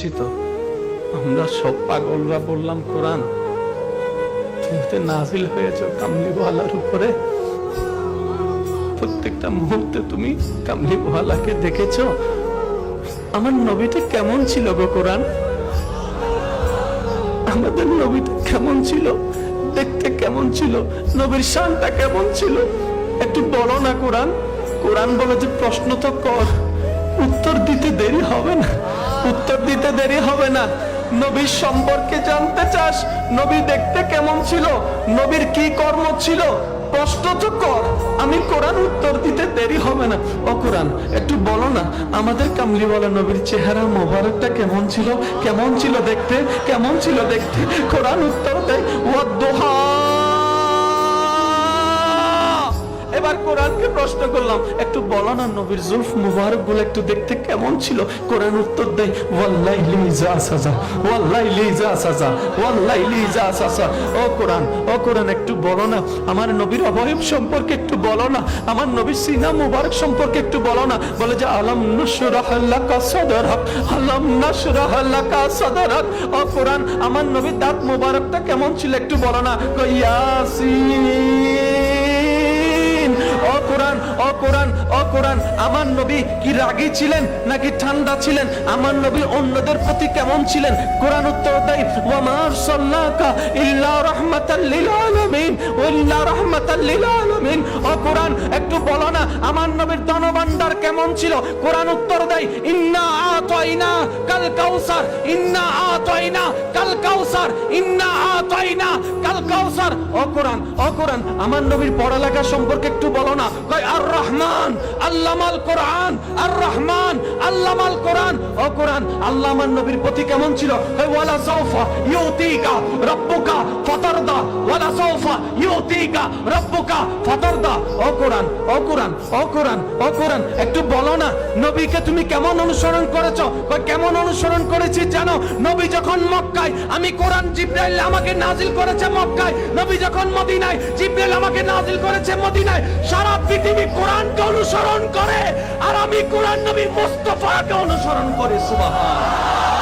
বলছি তো আমরা সব পাগলরা বললাম, কোরআন নাজিল হয়েছ কামলিওয়ালার উপরে। প্রত্যেকটা মুহূর্তে তুমি কামলিওয়ালাকে দেখেছ। আমার নবীটা কেমন ছিল গো কোরআন? আমাদের নবীটা কেমন ছিল? দেখতে কেমন ছিল? নবীর শানটা কেমন ছিল? একটু বলো না কোরআন। কোরআন বলে যে প্রশ্ন তো কর। উত্তর দিতে দেরি হবে না। উত্তর দিতে দেরি হবে না। নবীর সম্পর্কে জানতে চাস, নবী দেখতে কেমন ছিল, নবীর কি কর্ম ছিল? প্রশ্ন তো কর, আমি কোরআন উত্তর দিতে দেরি হবে না। ও কোরআন, একটু বলো না, আমাদের কামলি কামলিওয়ালা নবীর চেহারা মোবারকটা কেমন ছিল? কেমন ছিল দেখতে? কেমন ছিল দেখতে? কোরআন উত্তর দেয় ওয়াদ্দুহা এবার কোরআনকে প্রশ্ন করলাম, একটু বলো না নবীর জুলফ মুবারকগুলো একটু দেখতে কেমন ছিল? কোরআন উত্তর দেয় ওয়াল্লাহি লিজা সাজা ওয়াল্লাহি লিজা সাজা ওয়াল্লাহি লিজা সাজা। ও কোরআন ও কোরআন একটু বলো না, আমার নবীর অবয়ব সম্পর্কে একটু বলো না, আমার নবীর সিনা মুবারক সম্পর্কে একটু বলো না। বলে যে, আলম আলম ও কোরআন, আমার নবীর দাঁত মুবারকটা কেমন ছিল একটু বলো না। ইয়াসিন। ও কোরআন ও কোরআন ও কোরআন, আমার নবী কি রাগী ছিলেন নাকি ঠান্ডা ছিলেন? আমার নবী অন্যদের প্রতি কেমন ছিলেন? কোরআন উত্তর দেয় ইল্লা রাহমাতাল লিল আলামিন ইল্লা রাহমাতাল লিল আলামিন। ও কোরআন, একটু বলো না, আমার নবীর ধনভাণ্ডার কেমন ছিল? কোরআন উত্তর দেয়, ইন্না আতাইনা কাল কাউসার, ইন্না আতাইনা কাল কাউসার, ইন্না কাউসার, ও কোরআন আমার নবীর পড়ালেখা সম্পর্কে একটু বলো না। আর রহমান, আল্লামাল কোরআন, আর রহমান ও কোরআন, আল্লাহ আমার নবীর প্রতি কেমন ছিল? ওয়ালা ইউতিকা রব্বুকা ফাতারদা, ওয়ালা ইউতিকা রব্বুকা ফাতারদা। ও কোরআন ও কোরআন ও কোরআন ও কোরআন, একটু বলো না, নবীকে তুমি কেমন অনুসরণ করেছ বা কেমন অনুসরণ করেছি জানো? নবী যখন মক্কায়, আমি কোরআন জিব্রাইল আমাকে নাজিল করেছে মক্কায়, নবী যখন মদিনায় জিব্রাইল আমাকে নাজিল করেছে মদিনায়। সারা পৃথিবী কোরআনকে অনুসরণ করে, আর আমি কোরআন নবী মুস্তফাকে অনুসরণ করি, সুবহান।